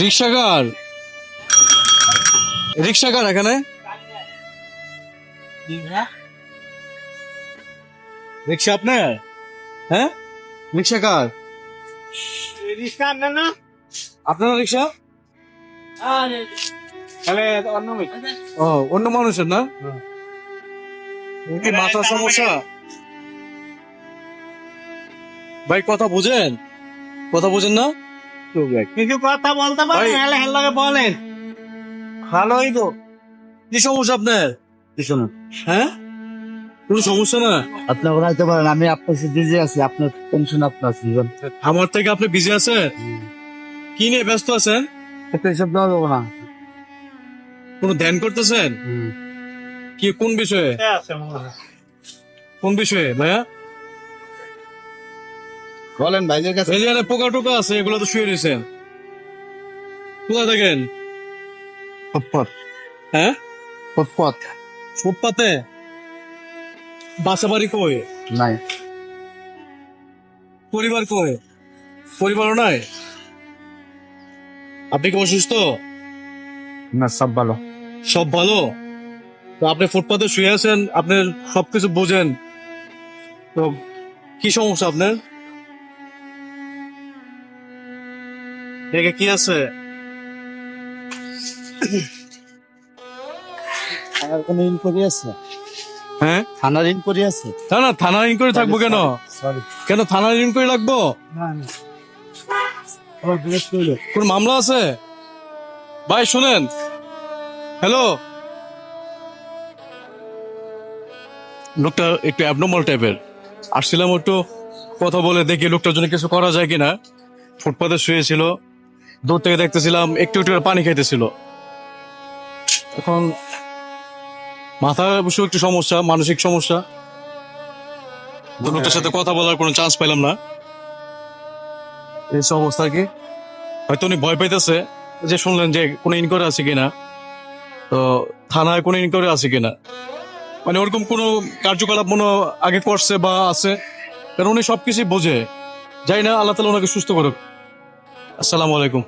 রিক্সাকার। রিক্সাকার এখানে? রিক্সা আপনার? হ্যাঁ? রিক্সাকার। রিক্সা আনবে না আপনার রিক্সা? তাহলে অন্য ও, অন্য মানুষের না? কি মাথার সমস্যা? ভাই, কথা বুঝেন? কথা বুঝেন না? কিছু কথা বলতে পারেন। হেলে লাগে বলেন। ভালোই তো কি সমস্যা আপনার? কিছু না হ্যাঁ? কোনো সমস্যা না? আপনি পারেন আমি আপনার সাথে বিজি আছি আপনার টেনশন আপনার জীবন আমার থেকে আপনি বিজি আছেন? কি নিয়ে ব্যস্ত আছেন? এত এসব দেওয়া যাব না। কোনো ধ্যান করতেছেন? কি কোন বিষয়ে? কোন বিষয়ে ভাইয়া? বলেন ভাইদের কাছে। এই যে এখানে পোকা টোকা আছে এগুলো তো শুয়ে রয়েছেন কোথায় থাকেন? ফুটপথ হ্যাঁ? ফুটপথ ফুটপাতে? বাসা বাড়ি কই? নাই। পরিবার কই? পরিবারও নাই? আপনি কি অসুস্থ? না সব ভালো। সব ভালো? তো আপনি ফুটপাতে শুয়ে আছেন আপনি সবকিছু বোঝেন। তো কি সমস্যা আপনার? দেখে কি আছে? থানার কোনো ইনকোয়ারি আছে? হ্যাঁ? থানার ইনকোয়ারি আছে? না না থানার ইনকোয়ারি থাকব কেন? কেন থানার ইনকোয়ারি লাগবো? কোন মামলা আছে? ভাই শুনেন। হ্যালো? লোকটা একটু অ্যাবনর্মাল টাইপের আসছিলাম একটু কথা বলে দেখি লোকটার জন্য কিছু করা যায় কিনা। ফুটপাতে শুয়েছিল। দূর থেকে দেখতেছিলাম একটু একটু পানি খাইতেছিল। এখন মাথায় অবশ্য একটু সমস্যা, মানসিক সমস্যা। তো সাথে কথা বলার কোনো চান্স পেলাম না। এই অবস্থা কি? হয়তো উনি ভয় পাইতেছে যে শুনলেন যে কোনো ইনকোয়ারি আছে কিনা। তো থানায় কোনো ইনকোয়ারি আছে কিনা? মানে ওরকম কোনো কার্যকলাপ মনে আগে করছে বা আছে? কারণ উনি সবকিছু বোঝে। যাই না, আল্লাহ তালা ওনাকে সুস্থ করুক। আসসালামু আলাইকুম।